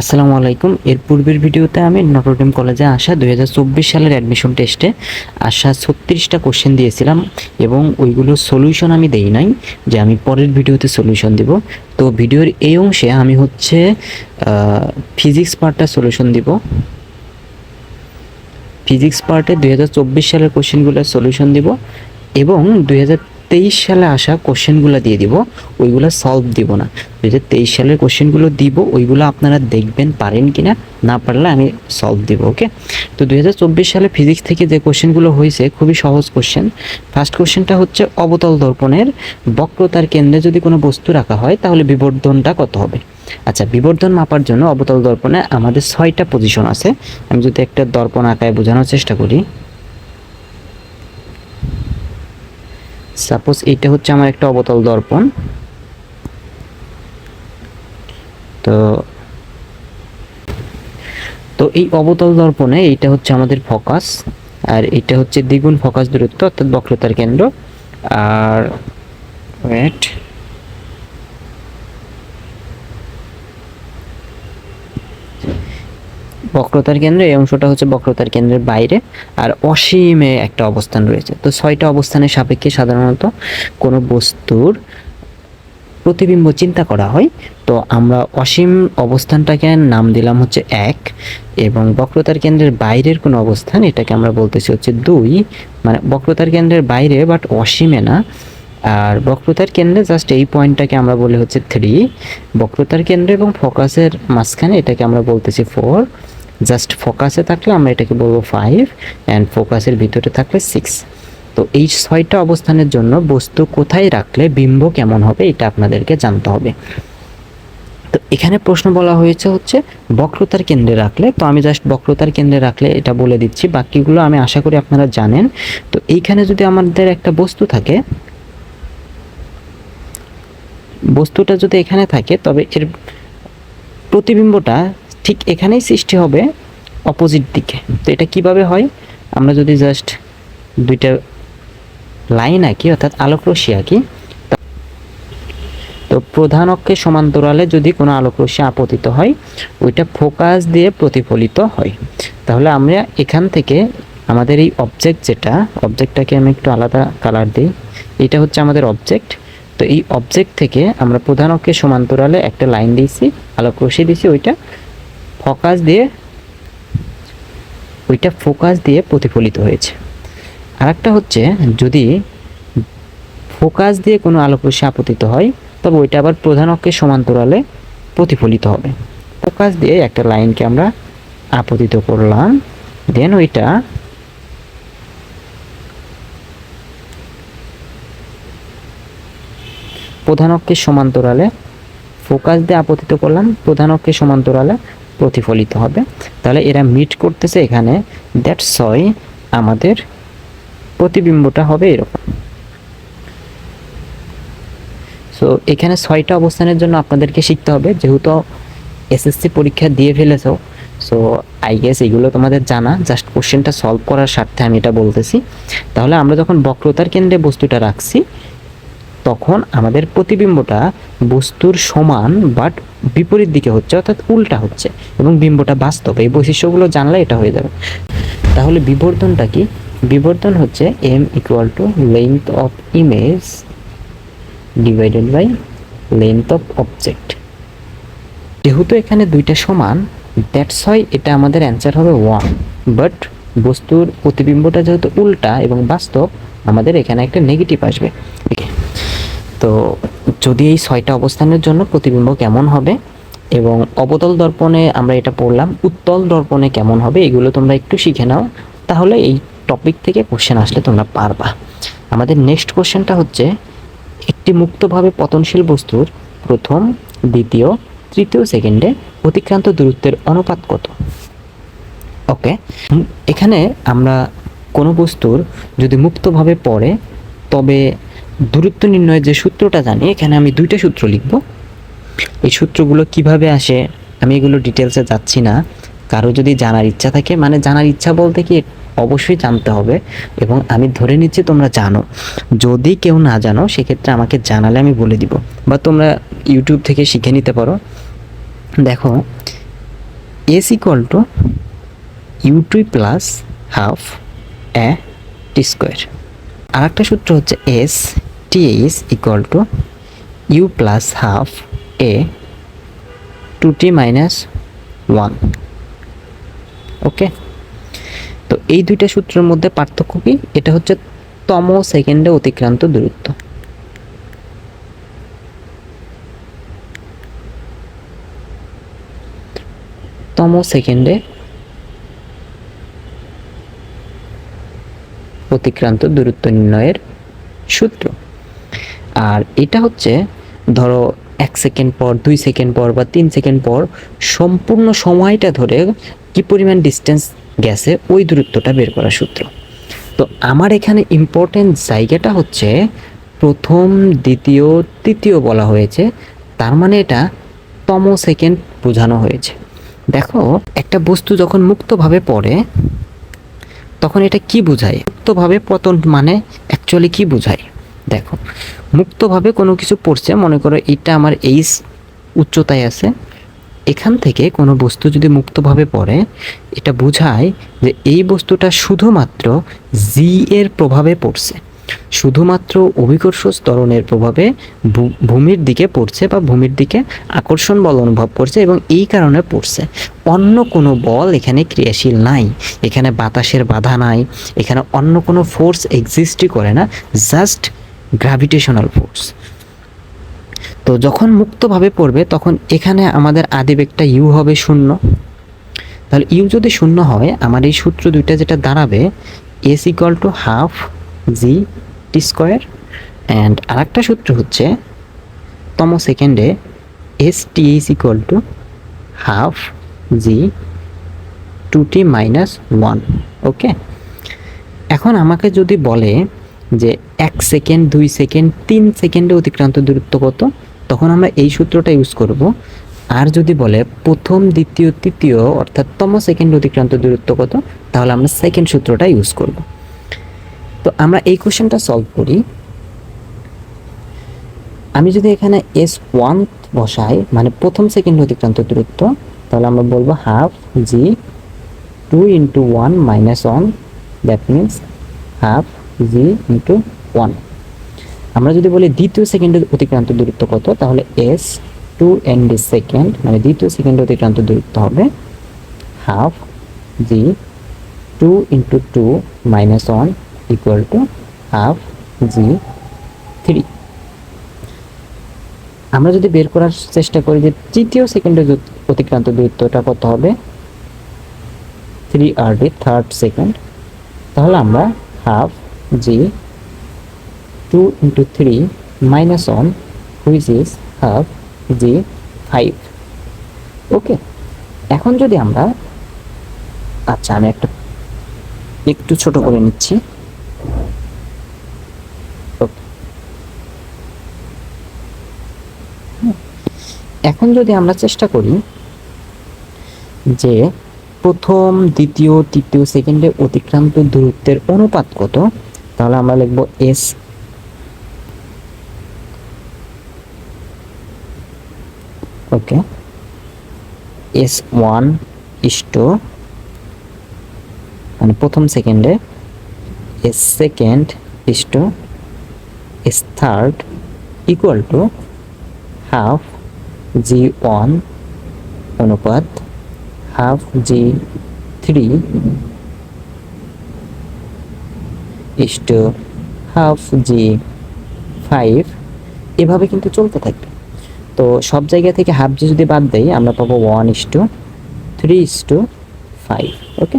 আসসালামু আলাইকুম। এর পূর্বের ভিডিওতে আমি নটরডেম কলেজে আসা দুই হাজার চব্বিশ সালের অ্যাডমিশন টেস্টে আসা ছত্রিশটা কোশ্চেন দিয়েছিলাম এবং ওইগুলোর সলিউশন আমি দেই নাই, যে আমি পরের ভিডিওতে সলিউশন দিব। তো ভিডিওর এই অংশে আমি হচ্ছে ফিজিক্স পার্টটা সলিউশন দিব। ফিজিক্স পার্টে দু হাজার চব্বিশ সালের কোশ্চেনগুলোর সলিউশন দিব এবং দু হাজার তেইশ সালে আসা কোশ্চেনগুলো দিয়ে দিব, ওইগুলো সলভ দিব না। দুই হাজার তেইশ সালের কোশ্চেনগুলো দিব, ওইগুলো আপনারা দেখবেন, পারেন কিনা, না না পারলে আমি সলভ দিব ওকে তো দুই সালে ফিজিক্স থেকে যে কোশ্চেনগুলো হয়েছে, খুবই সহজ কোশ্চেন ফার্স্ট কোশ্চেনটা হচ্ছে অবতল দর্পণের বক্রতার কেন্দ্রে যদি কোনো বস্তু রাখা হয়, তাহলে বিবর্ধনটা কত হবে? আচ্ছা বিবর্ধন মাপার জন্য অবতল দর্পণে আমাদের ছয়টা পজিশন আছে। আমি যদি একটা দর্পণ আঁকায় বোঝানোর চেষ্টা করি। সাপোজ এইটা হচ্ছে আমার একটা অবতল দর্পণ। তো তো এই অবতল দর্পণে এইটা হচ্ছে আমাদের ফোকাস, আর এটা হচ্ছে দ্বিগুণ ফোকাস দূরত্ব অর্থাৎ বক্রতার কেন্দ্র। আর ওয়েট বক্রতার কেন্দ্রে, এই অংশটা হচ্ছে বক্রতার কেন্দ্রের বাইরে, আর অসীমে একটা অবস্থান রয়েছে। তো ছয়টা অবস্থানের সাপেক্ষে সাধারণত কোনো বস্তুর প্রতিবিম্ব চিন্তা করা হয়। তো আমরা অসীম অবস্থানটাকে নাম দিলাম হচ্ছে এক, এবং বক্রতার কেন্দ্রের বাইরের কোনো অবস্থান, এটাকে আমরা বলতেছি হচ্ছে দুই। মানে বক্রতার কেন্দ্রের বাইরে, বাট অসীমে না। আর বক্রতার কেন্দ্রে জাস্ট এই পয়েন্টটাকে আমরা বলি হচ্ছে থ্রি। বক্রতার কেন্দ্র এবং ফোকাসের মাঝখানে এটাকে আমরা বলতেছি ফোর। জাস্ট ফোকাসে থাকলে আমরা এটাকে বলব ফাইভ অ্যান্ড ফোকাসের ভিতরে থাকলে সিক্স তো এই ছয়টা অবস্থানের জন্য বস্তু কোথায় রাখলে বিম্ব কেমন হবে এটা আপনাদেরকে জানতে হবে। তো এখানে প্রশ্ন বলা হয়েছে হচ্ছে বক্রতার কেন্দ্রে রাখলে, তো আমি জাস্ট বক্রতার কেন্দ্রে রাখলে এটা বলে দিচ্ছি, বাকিগুলো আমি আশা করি আপনারা জানেন। তো এইখানে যদি আমাদের একটা বস্তু থাকে, বস্তুটা যদি এখানে থাকে, তবে এর প্রতিবিম্বটা ঠিক এখানেই সৃষ্টি হবে অপোজিট দিকে। তো এটা কীভাবে হয়? আমরা যদি জাস্ট দুইটা লাইন আঁকি, অর্থাৎ আলোকরশ্মি আঁকি, তো প্রধান অক্ষের সমান্তরালে যদি কোনো আলোকরশ্মি আপতিত হয়, ওইটা ফোকাস দিয়ে প্রতিফলিত হয়। তাহলে আমরা এখান থেকে আমাদের এই অবজেক্ট যেটা অবজেক্টটাকে আমি একটু আলাদা কালার দিই, এটা হচ্ছে আমাদের অবজেক্ট তো এই অবজেক্ট থেকে আমরা প্রধান অক্ষের সমান্তরালে একটা লাইন দিয়েছি আলোকরশ্মি দিয়েছি, ওইটা ফোকাস দিয়ে, ওইটা ফোকাস দিয়ে প্রতিফলিত হয়েছে। আরেকটা হচ্ছে, যদি ফোকাস দিয়ে কোনো আলোকরশ্মি আপতিত হয়, তবে ওইটা আবার প্রধান অক্ষের সমান্তরালে প্রতিফলিত হবে। ফোকাস দিয়ে একটা লাইনকে আমরা আপতিত করলাম, দেন ওইটা প্রধান অক্ষের সমান্তরালে, ফোকাস দিয়ে আপতিত করলাম, প্রধান অক্ষের সমান্তরালে প্রতিফলিত হবে। তাহলে এরা মিট করতেছে এখানে দ্যাট সয় আমাদের প্রতিবিম্বটা হবে এরকম। সো এখানে ছয়টা অবস্থানের জন্য আপনাদেরকে শিখতে হবে, যেহেতু এসএসসি পরীক্ষা দিয়ে ফেলেছো সো আই গেস এগুলো তোমাদের জানা জাস্ট কোশ্চেনটা সলভ করার স্বার্থে আমি এটা বলতেছি। তাহলে আমরা যখন বক্রতার কেন্দ্রে বস্তুটা রাখছি তখন আমাদের প্রতিবিম্বটা বস্তুর সমান বাট বিপরীত দিকে হচ্ছে, অর্থাৎ উল্টা হচ্ছে, এবং বিম্বটা বাস্তব। এই বৈশিষ্ট্যগুলো জানলে এটা হয়ে যাবে। তাহলে বিবর্তনটা কি? বিবর্তন হচ্ছে M equal to length of image divided by length of object যেহেতু এখানে দুইটা সমান দ্যাটস হয় এটা আমাদের অ্যান্সার হবে ওয়ান বাট বস্তুর প্রতিবিম্বটা যেহেতু উল্টা এবং বাস্তব, আমাদের এখানে একটা নেগেটিভ আসবে। তো যদি এই ছয়টা অবস্থানের জন্য প্রতিবিম্ব কেমন হবে এবং অবতল দর্পণে আমরা এটা পড়লাম, উত্তল দর্পণে কেমন হবে এগুলো তোমরা একটু শিখে নাও, তাহলে এই টপিক থেকে কোশ্চেন আসলে তোমরা পারবা। আমাদের নেক্সট কোশ্চেনটা হচ্ছে, একটি মুক্তভাবে পতনশীল বস্তুর প্রথম, দ্বিতীয়, তৃতীয় সেকেন্ডে অতিক্রান্ত দূরত্বের অনুপাত কত? ওকে এখানে আমরা কোনো বস্তুর যদি মুক্তভাবে পড়ে, তবে দূরত্ব নির্ণয়ের যে সূত্রটা জানি, এখানে আমি দুইটা সূত্র লিখব। এই সূত্রগুলো কীভাবে আসে, আমি এগুলো ডিটেলসে যাচ্ছি না। কারও যদি জানার ইচ্ছা থাকে মানে জানার ইচ্ছা বলতে কি, অবশ্যই জানতে হবে এবং আমি ধরে নিচ্ছি তোমরা জানো। যদি কেউ না জানো, সেক্ষেত্রে আমাকে জানালে আমি বলে দিব। বা তোমরা ইউটিউব থেকে শিখে নিতে পারো। দেখো S equal to U two plus half A T square আর একটা সূত্র হচ্ছে S T equal to U plus half A two T minus one okay তো এই দুইটা সূত্রের মধ্যে পার্থক্য কি? এটা হচ্ছে তম সেকেন্ডে অতিক্রান্ত দূরত্ব। তম সেকেন্ডে অতিক্রান্ত দূরত্ব নির্ণয়ের সূত্র। আর এটা হচ্ছে, ধরো, এক সেকেন্ড পর, দুই সেকেন্ড পর বা তিন সেকেন্ড পর সম্পূর্ণ সময়টা ধরে কি পরিমাণ ডিস্টেন্স গেছে, ওই দূরত্বটা বের করার সূত্র। তো আমার এখানে ইম্পর্টেন্ট জায়গাটা হচ্ছে, প্রথম, দ্বিতীয়, তৃতীয় বলা হয়েছে, তার মানে এটা তম সেকেন্ড বোঝানো হয়েছে। দেখো, একটা বস্তু যখন মুক্তভাবে পড়ে, তখন এটা কি বোঝায়? মুক্তভাবে পতন মানে অ্যাকচুয়ালি কি বোঝায়? দেখো, মুক্তভাবে কোনো কিছু পড়ছে, মনে করো এইটা আমার এই উচ্চতায় আছে, এখান থেকে কোনো বস্তু যদি মুক্তভাবে পড়ে, এটা বোঝায় যে এই বস্তুটা শুধুমাত্র জি এর প্রভাবে পড়ছে। শুধুমাত্র অভিকর্ষ স্তরণের প্রভাবে ভূমির দিকে পড়ছে বা ভূমির দিকে আকর্ষণ বল অনুভব করছে এবং এই কারণে পড়ছে। অন্য কোনো বল এখানে ক্রিয়াশীল নাই, এখানে বাতাসের বাধা নাই, এখানে অন্য কোনো ফোর্স এক্সিস্টই করে না জাস্ট গ্র্যাভিটেশনাল ফোর্স তো যখন মুক্তভাবে পড়বে, তখন এখানে আমাদের আদিবেগটা ইউ হবে শূন্য। তাহলে ইউ যদি শূন্য হয়, আমার এই সূত্র দুইটা যেটা দাঁড়াবে S equal to half G T square and আরেকটা সূত্র হচ্ছে, তম সেকেন্ডে S T is equal to half G two T minus one okay এখন আমাকে যদি বলে যে এক সেকেন্ড, দুই সেকেন্ড, তিন সেকেন্ডে অতিক্রান্ত দূরত্ব কত? তখন আমরা এই সূত্রটা ইউজ করব। আর যদি বলে প্রথম, দ্বিতীয়, তৃতীয়, অর্থাৎ তম সেকেন্ড অতিক্রান্ত দূরত্ব কত? তাহলে আমরা সেকেন্ড সূত্রটা ইউজ করব। তো আমরা এই কোশ্চেনটা সলভ করি। আমি যদি এখানে এস ওয়ান বসাই মানে প্রথম সেকেন্ড অতিক্রান্ত দূরত্ব, তাহলে আমরা বলব half G two into one minus one that means half G into one আমরা যদি বলি দ্বিতীয় সেকেন্ডের অতিক্রান্ত দূরত্ব কত, তাহলে S two N D second মানে দ্বিতীয় সেকেন্ডের অতিক্রান্ত দূরত্ব হবে half G two into two minus one equal to half G three আমরা যদি বের করার চেষ্টা করি যে তৃতীয় সেকেন্ডের অতিক্রান্ত দূরত্বটা কত হবে? Three R D third second তাহলে আমরা half G two into three minus one which is half G five okay এখন যদি আমরা আচ্ছা আমি একটা একটু ছোট করে নিচ্ছি। এখন যদি আমরা চেষ্টা করি যে প্রথম, দ্বিতীয়, তৃতীয়, সেকেন্ডে অতিক্রান্ত দূরত্বের অনুপাত কত তাহলে আমরা লিখব S okay S one is to মানে প্রথম সেকেন্ডে S second is to S third equal to half G one অনুপাত half G three is to half G five এভাবে কিন্তু চলতে থাকবে। তো সব জায়গা থেকে হাফ জি যদি বাদ দেই, আমরা পাবো one is to three is to five okay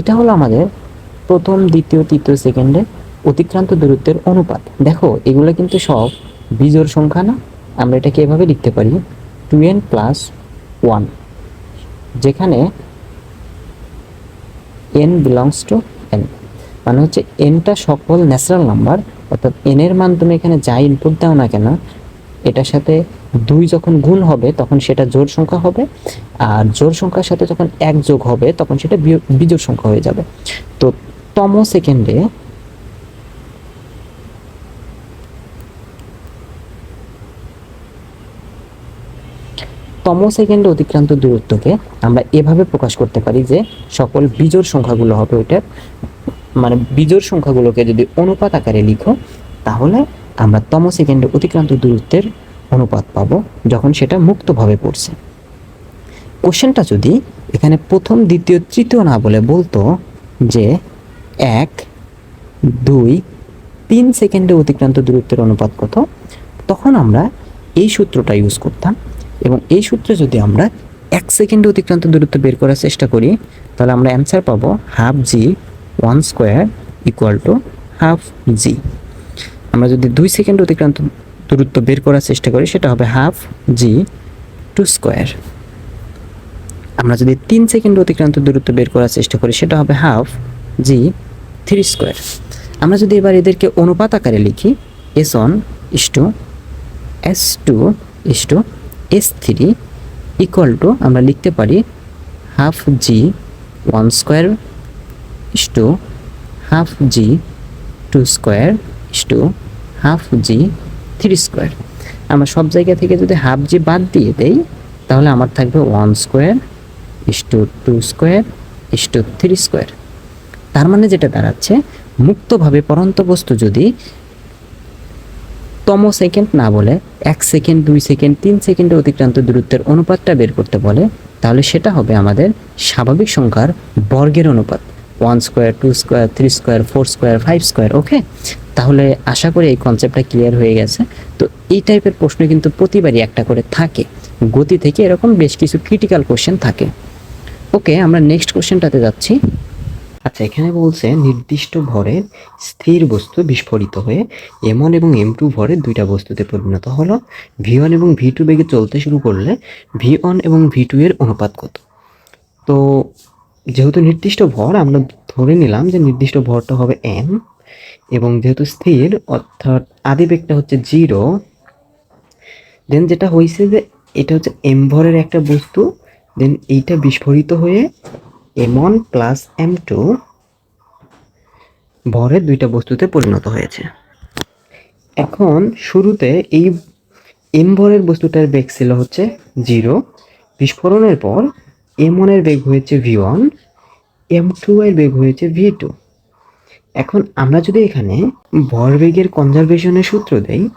এটা হলো আমাদের প্রথম, দ্বিতীয়, তৃতীয় সেকেন্ডে অতিক্রান্ত দূরত্বের অনুপাত। দেখো, এগুলো কিন্তু সব বিজোড় সংখ্যা না? আমরা এটাকে এভাবে লিখতে পারি টু এন প্লাস ওয়ান যেখানে এন বিলংস টু এন মানে হচ্ছে এনটা সকল ন্যাচারাল নাম্বার অর্থাৎ এন এর মান তুমি এখানে যা ইনপুট দাও না কেন, এটার সাথে দুই যখন গুণ হবে, তখন সেটা জোড় সংখ্যা হবে, আর জোড় সংখ্যার সাথে যখন এক যোগ হবে, তখন সেটা বিজোড় সংখ্যা হয়ে যাবে। তো তম সেকেন্ডে তম সেকেন্ডে অতিক্রান্ত দূরত্বকে আমরা এভাবে প্রকাশ করতে পারি যে সকল বিজোড় সংখ্যাগুলো হবে ওইটার। মানে বিজোড় সংখ্যাগুলোকে যদি অনুপাত আকারে লিখো, তাহলে আমরা তম সেকেন্ডে অতিক্রান্ত দূরত্বের অনুপাত পাব, যখন সেটা মুক্তভাবে পড়ছে। কোশ্চেনটা যদি এখানে প্রথম, দ্বিতীয়, তৃতীয় না বলে বলতো যে এক, দুই, তিন সেকেন্ডে অতিক্রান্ত দূরত্বের অনুপাত কত, তখন আমরা এই সূত্রটা ইউজ করতাম। এবং এই সূত্রে যদি আমরা এক সেকেন্ডে অতিক্রান্ত দূরত্ব বের করার চেষ্টা করি, তাহলে আমরা অ্যান্সার পাবো half G one square equal to half G আমরা যদি দুই সেকেন্ড অতিক্রান্ত দূরত্ব বের করার চেষ্টা করি, সেটা হবে হাফ জি টু স্কোয়ার আমরা যদি তিন সেকেন্ড অতিক্রান্ত দূরত্ব বের করার চেষ্টা করি, সেটা হবে হাফ জি থ্রি স্কোয়ার আমরা যদি এবার এদেরকে অনুপাত আকারে লিখি S one is to S two is to S three equal to আমরা লিখতে পারি half G one square is to half G two square is to half G three square. আমরা সব জায়গা থেকে যদি হাফ জি বাদ দিয়ে দেই, তাহলে আমার থাকবে one square is to two square is to three square. তার মানে যেটা দাঁড়াচ্ছে, মুক্তভাবে পরন্ত বস্তু যদি তম সেকেন্ড না বলে, এক সেকেন্ড, দুই সেকেন্ড, তিন সেকেন্ডে অতিক্রান্ত দূরত্বের অনুপাতটা বের করতে বলে, তাহলে সেটা হবে আমাদের স্বাভাবিক সংখ্যার বর্গের অনুপাত। One square two square three square four square five square okay তাহলে আশা করি এই কনসেপ্টটা ক্লিয়ার হয়ে গেছে। তো এই টাইপের প্রশ্ন কিন্তু প্রতিবারই একটা করে থাকে। গতি থেকে এরকম বেশ কিছু ক্রিটিক্যাল কোশ্চেন থাকে। ওকে আমরা নেক্সট কোশ্চেনটাতে যাচ্ছি। আচ্ছা এখানে বলছে, নির্দিষ্ট ভরের স্থির বস্তু বিস্ফোরিত হয়ে এম ওয়ান এবং এম টু ভরের দুইটা বস্তুতে পরিণত হলো। ভি ওয়ান এবং ভি টু বেগে চলতে শুরু করলে ভি ওয়ান এবং ভি টু এর অনুপাত কত? তো যেহেতু নির্দিষ্ট ভর আমরা ধরে নিলাম যে নির্দিষ্ট ভরটা হবে এম এবং যেহেতু স্থির, অর্থাৎ আদি বেগটা হচ্ছে জিরো দেন যেটা হয়েছে যে এটা হচ্ছে এম ভরের একটা বস্তু দেন এইটা বিস্ফোরিত হয়ে M one plus M two ভরের দুইটা বস্তুতে পরিণত হয়েছে। এখন শুরুতে এই এম ভরের বস্তুটার বেগ ছিল হচ্ছে জিরো বিস্ফোরণের পর এম ওয়ানের বেগ হয়েছে ভি ওয়ান এম টু এর বেগ হয়েছে ভি টু এখন আমরা যদি এখানে ভরবেগের কনজারভেশনের সূত্র দেই,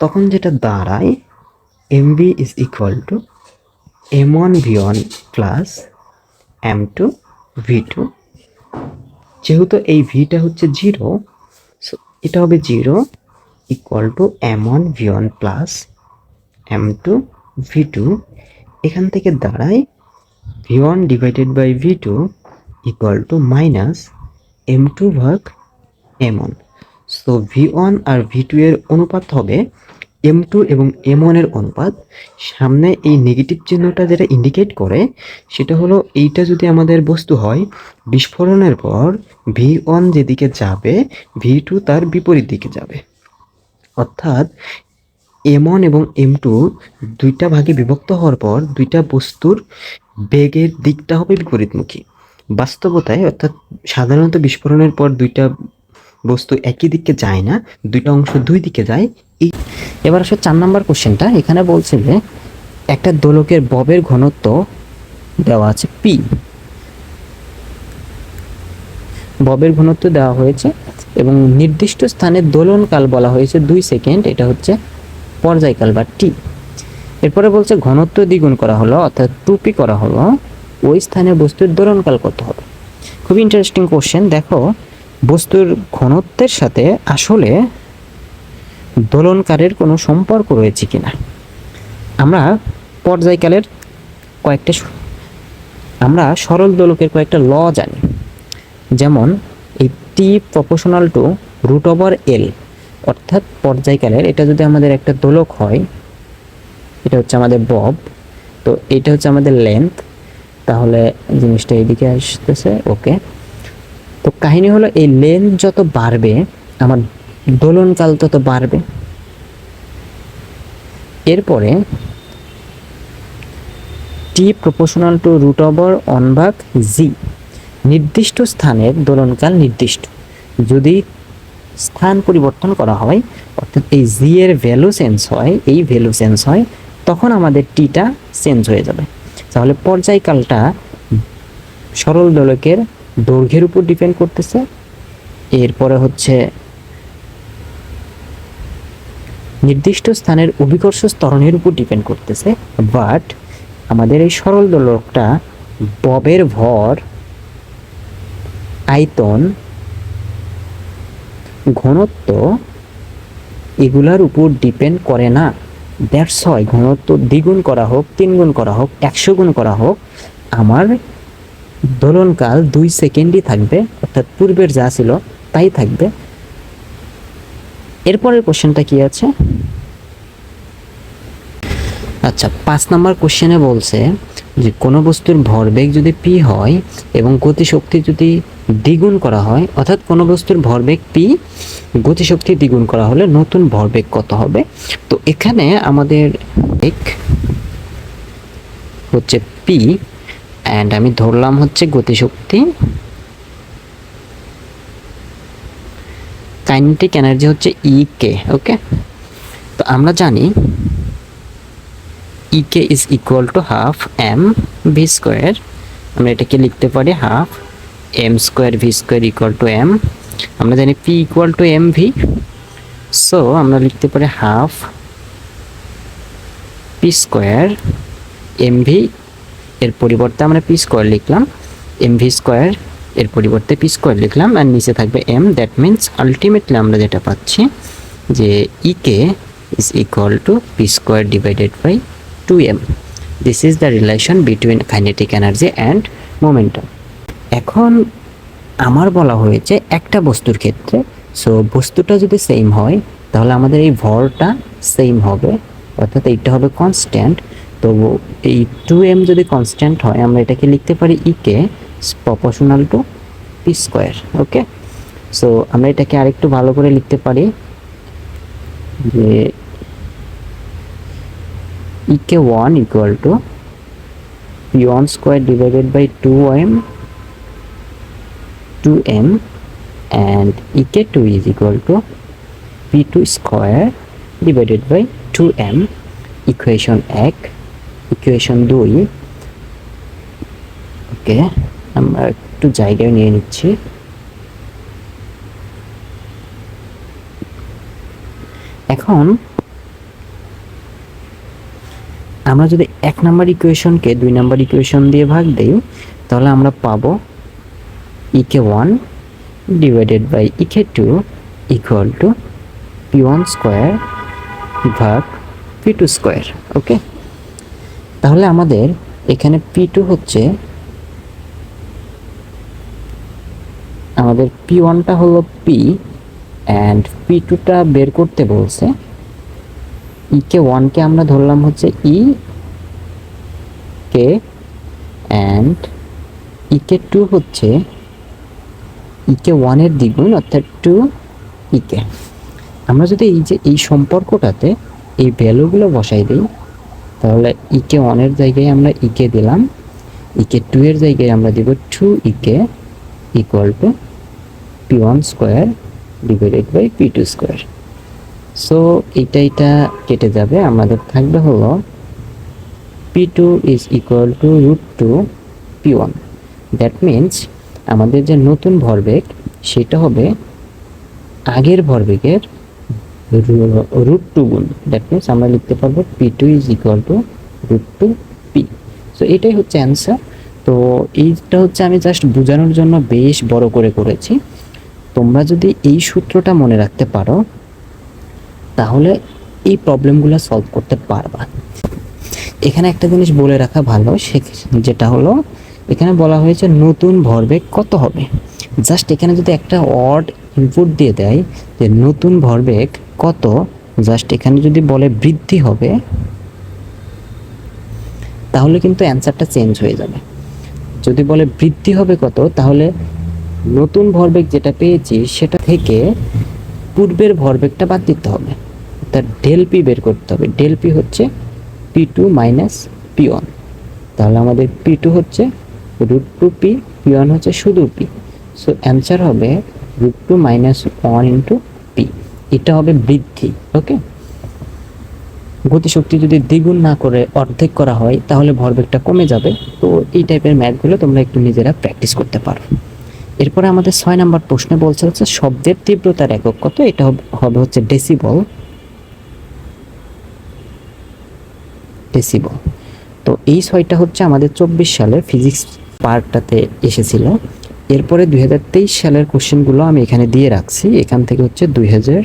তখন যেটা দাঁড়ায় M V is equal to M one V one plus M two V two যেহেতু এই ভিটা হচ্ছে জিরো সো এটা হবে zero equal to M one V one plus M two V two এখান থেকে দাঁড়ায় one divided by V two equal to minus M two ভাগ M one so V one আর ভি টু এর অনুপাত হবে M two এবং M ওয়ানের অনুপাত। সামনে এই নেগেটিভ চিহ্নটা যেটা ইন্ডিকেট করে, সেটা হলো এইটা যদি আমাদের বস্তু হয়, বিস্ফোরণের পর ভি ওয়ান যেদিকে যাবে ভি টু তার বিপরীত দিকে যাবে। অর্থাৎ এম ওয়ান এবং এম টু দুইটা ভাগে বিভক্ত হওয়ার পর দুইটা বস্তুর বেগের দিকটা হবে বিপরীতমুখী। বাস্তবতায় অর্থাৎ সাধারণত বিস্ফোরণের পর দুইটা বস্তু একই দিকে যায় না, দুইটা অংশ দুই দিকে যায়। এই এবার আসলে চার নাম্বার কোশ্চেনটা। এখানে বলছে যে একটা দোলকের ববের ঘনত্ব দেওয়া আছে পি ববের ঘনত্ব দেওয়া হয়েছে এবং নির্দিষ্ট স্থানে দোলনকাল বলা হয়েছে দুই সেকেন্ড, এটা হচ্ছে পর্যায়কাল বা টি এরপরে বলছে ঘনত্ব দ্বিগুণ করা হলো, অর্থাৎ টুপি করা হলো, ওই স্থানে বস্তুর দোলনকাল কত হবে? খুব ইন্টারেস্টিং কোশ্চেন দেখো, বস্তুর ঘনত্বের সাথে আসলে দোলনকারের কোনো সম্পর্ক রয়েছে কিনা? আমরা পর্যায়কালের কয়েকটা আমরা সরল দোলকের কয়েকটা ল জানি। যেমন, এই T proportional to root over L অর্থাৎ পর্যায়কালের, এটা যদি আমাদের একটা দোলক হয় এটা হচ্ছে আমাদের বব তো এটা হচ্ছে আমাদের লেন্থ তাহলে জিনিসটা এইদিকে আসতেছে ওকে তো কাহিনী হলো এই লেন্থ যত বাড়বে, আমার দোলনকাল তত বাড়বে। এরপরে T proportional to root over one ভাগ জি নির্দিষ্ট স্থানের দোলনকাল নির্দিষ্ট। যদি স্থান পরিবর্তন করা হয়, অর্থাৎ এই জি এর ভ্যালু চেঞ্জ হয়, এই ভ্যালু চেঞ্জ হয় আমাদের টিটা চেঞ্জ হয়ে যাবে। তাহলে পর্যায়কালটা সরল দোলকের দৈর্ঘ্যের উপর ডিপেন্ড করতেছে। এরপরে হচ্ছে নির্দিষ্ট স্থানের অভিকর্ষ স্তরণের উপর ডিপেন্ড করতেছে। বাট আমাদের এই সরল দোলকটা ববের ভর, আয়তন, ঘনত্ব এগুলার উপর ডিপেন্ড করে না। দ্যাটস হয় ঘনত্ব দ্বিগুণ করা হোক তিন গুণ করা হোক একশো গুণ করা হোক, আমার দোলনকাল দুই সেকেন্ডই থাকবে, অর্থাৎ পূর্বের যা ছিল তাই থাকবে। এরপরের কোশ্চেনটা কি আছে? আচ্ছা পাঁচ নাম্বার কোশ্চেনে বলছে যে কোনো বস্তুর ভরবেগ যদি পি হয় এবং গতিশক্তি যদি দ্বিগুণ করা হয়, অর্থাৎ কোনো বস্তুর ভরবেগ পি গতিশক্তি দ্বিগুণ করা হলে নতুন ভরবেগ কত হবে? তো এখানে আমাদের এক হচ্ছে পি অ্যান্ড আমি ধরলাম হচ্ছে গতিশক্তি। কাইনেটিক এনার্জি হচ্ছে ই কে ওকে তো আমরা জানি K is equal to half M V square আমরা এটাকে লিখতে পারি half M square V square equal to M আমরা জানি P equal to M V so আমরা লিখতে পারি half P square M V এর পরিবর্তে আমরা পি স্কোয়ার লিখলাম। এম ভি স্কোয়ার এর পরিবর্তে পি স্কোয়ার লিখলাম। আর নিচে থাকবে এম দ্যাট মিন্স আলটিমেটলি আমরা যেটা পাচ্ছি যে E K is equal to P square divided by two M this is the relation between kinetic energy and momentum এখন আমার বলা হয়েছে একটা বস্তুর ক্ষেত্রে সো বস্তুটা যদি সেম হয়, তাহলে আমাদের এই ভরটা সেম হবে, অর্থাৎ এইটা হবে কনস্ট্যান্ট তো এই টু এম যদি কনস্ট্যান্ট হয়, আমরা এটাকে লিখতে পারি E K proportional to P square okay so আমরা এটাকে আরেকটু ভালো করে লিখতে পারি যে ek 1 equal to p1 square divided by 2m 2m and ek2 is equal to p2 square divided by 2m equation 1 equation 2 ওকে আমরা একটু জায়গায় নিয়ে নিচ্ছি এখন আমরা যদি এক নাম্বার ইকুয়েশনকে দুই নাম্বার ইকুয়েশন দিয়ে ভাগ দিই, তাহলে আমরা পাবো E K one divided by E K two equal to P one square ভাগ পি টু স্কোয়ার ওকে তাহলে আমাদের এখানে পি টু হচ্ছে, আমাদের পি ওয়ানটা হলো পি অ্যান্ড পি টুটা বের করতে বলছে ইকে ওয়ানকে আমরা ধরলাম হচ্ছে ই কে অ্যান্ড ইকে টু হচ্ছে ইকে ওয়ানের দ্বিগুণ অর্থাৎ টু ইকে আমরা যদি এই যে এই সম্পর্কটাতে এই ভ্যালুগুলো বসাই দিই, তাহলে ইকে ওয়ানের জায়গায় আমরা ইকে দিলাম ইকে টু এর জায়গায় আমরা দিব two E K equal to P one square divided by P two square so এটা এটা কেটে যাবে। আমাদের থাকবে হলো P two is equal to root two P one that means আমাদের যে নতুন ভরবেগ, সেটা হবে আগের ভরবেগের রুট টু গুণ। দ্যাট মিন্স আমরা লিখতে পারব P two is equal to root two P so এটাই হচ্ছে অ্যান্সার তো, এইটা হচ্ছে আমি জাস্ট বোঝানোর জন্য বেশ বড় করে করেছি। তোমরা যদি এই সূত্রটা মনে রাখতে পারো তাহলে এই প্রবলেমগুলো সলভ করতে পারবা। এখানে একটা জিনিস বলে রাখা ভালো, সে যেটা হলো, এখানে বলা হয়েছে নতুন ভরবেগ কত হবে? জাস্ট এখানে যদি একটা অড ইনপুট দিয়ে দেয়, যে নতুন ভরবেগ কত জাস্ট এখানে যদি বলে বৃদ্ধি হবে, তাহলে কিন্তু অ্যান্সারটা চেঞ্জ হয়ে যাবে। যদি বলে বৃদ্ধি হবে কত, তাহলে নতুন ভরবেগ যেটা পেয়েছি, সেটা থেকে পূর্বের ভরবেগটা বাদ দিতে হবে। তার ডেল পি বের করতে হবে। ডেল পি হচ্ছে P two minus P one তাহলে আমাদের পি টু হচ্ছে root two P P one হচ্ছে শুধু পি সো অ্যান্সার হবে root two minus one into P এটা হবে বৃদ্ধি ওকে গতিশক্তি যদি দ্বিগুণ না করে অর্ধেক করা হয়, তাহলে ভরবেগটা কমে যাবে। তো এই টাইপের ম্যাথগুলো তোমরা একটু নিজেরা প্র্যাকটিস করতে পারো। এরপরে আমাদের ছয় নাম্বার প্রশ্নে বলছে হচ্ছে শব্দের তীব্রতার একক কত? এটা হবে হচ্ছে ডেসিবল ডেসিবল তো এই ছয়টা হচ্ছে আমাদের চব্বিশ সালে ফিজিক্স পার্টটাতে এসেছিল। এরপরে দুই হাজার তেইশ সালের কোশ্চেনগুলো আমি এখানে দিয়ে রাখছি। এখান থেকে হচ্ছে দুই হাজার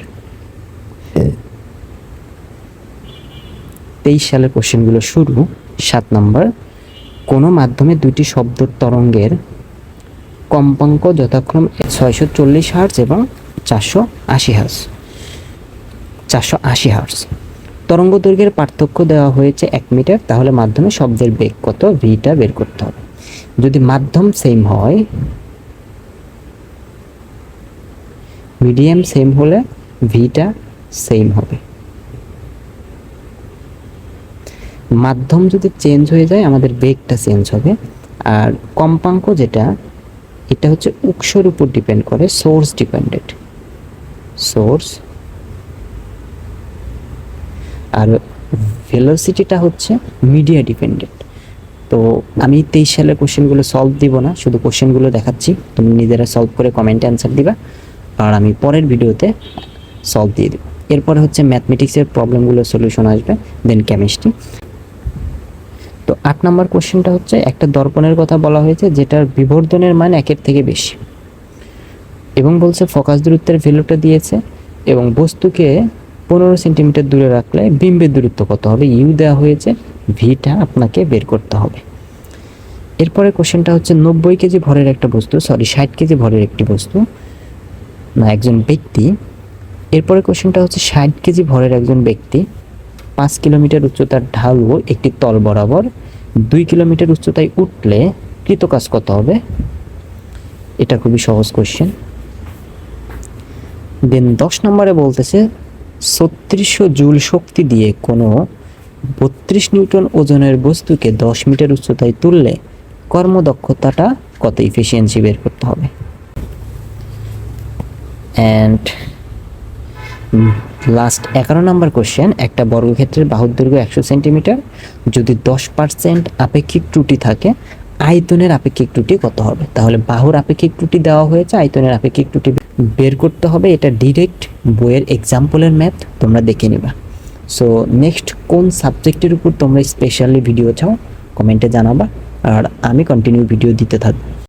তেইশ সালের কোশ্চেনগুলো শুরু। সাত নম্বর, কোনো মাধ্যমে দুইটি শব্দ তরঙ্গের কম্পাঙ্ক যথাক্রমে ছয়শো চল্লিশ হার্স এবং চারশো আশি হার্জ চারশো আশি হার্জ তরঙ্গ দৈর্ঘ্যের পার্থক্য দেওয়া হয়েছে এক মিটার, তাহলে মাধ্যমে শব্দের বেগ কত? ভিটা বের করতে হবে। যদি মাধ্যম সেম হয় মিডিয়াম সেম হলে ভিটা সেম হবে। মাধ্যম যদি চেঞ্জ হয়ে যায়, আমাদের বেগটা চেঞ্জ হবে। আর কম্পাঙ্ক যেটা এটা হচ্ছে উৎসর উপর ডিপেন্ড করে সোর্স ডিপেন্ডেন্ট সোর্স আর ভেলোসিটিটা হচ্ছে মিডিয়া ডিপেন্ডেন্ট তো আমি তেইশ সালের কোশ্চেনগুলো সলভ দিব না, শুধু কোশ্চেনগুলো দেখাচ্ছি। তুমি নিজেরা সলভ করে কমেন্টে অ্যান্সার দিবা, আর আমি পরের ভিডিওতে সলভ দিয়ে দিব। এরপরে হচ্ছে ম্যাথমেটিক্সের প্রবলেমগুলো সলিউশন আসবে দেন কেমিস্ট্রি আট নম্বর কোশ্চেনটা হচ্ছে, একটা দর্পণের কথা বলা হয়েছে যেটার বিবর্ধনের মান একের থেকে বেশি। এবং বলছে, ফোকাস দূরত্বের ভ্যালুটা দিয়েছে এবং বস্তুকে পনেরো সেন্টিমিটার দূরে রাখলে বিম্বের দূরত্ব কত হবে? ইউ দেওয়া হয়েছে, ভিটা আপনাকে বের করতে হবে। এরপরে কোশ্চেনটা হচ্ছে, নব্বই কেজি ভরের একটা বস্তু, সরি, ষাট কেজি ভরের একটি বস্তু, না, একজন ব্যক্তি। এরপরে কোশ্চেনটা হচ্ছে, ষাট কেজি ভরের একজন ব্যক্তি, পাঁচ কিলোমিটার উচ্চতার ঢালু একটি তল বরাবর দুই কিলোমিটার উচ্চতায় উঠলে কৃতকাজ কত হবে? এটা খুবই সহজ কোশ্চেন দেন দশ নম্বরে বলতেছে, ছত্রিশশো জুল শক্তি দিয়ে কোনো বত্রিশ নিউটন ওজনের বস্তুকে দশ মিটার উচ্চতায় তুললে কর্মদক্ষতাটা কত? ইফিসিয়েন্সি বের করতে হবে। অ্যান্ড লাস্ট এগারো নম্বর কোশ্চেন একটা বর্গক্ষেত্রের বাহুর দৈর্ঘ্য একশো সেন্টিমিটার যদি দশ পার্সেন্ট আপেক্ষিক ত্রুটি থাকে, আয়তনের আপেক্ষিক ত্রুটি কত হবে? তাহলে বাহুর আপেক্ষিক ত্রুটি দেওয়া হয়েছে, আয়তনের আপেক্ষিক ত্রুটি বের করতে হবে, এটা ডিরেক্ট বইয়ের এক্সাম্পলের ম্যাথ তোমরা দেখে নিবা। সো নেক্সট কোন সাবজেক্টের উপর তোমরা স্পেশালি ভিডিও চাও কমেন্টে জানাবা, আর আমি কন্টিনিউ ভিডিও দিতে থাকব।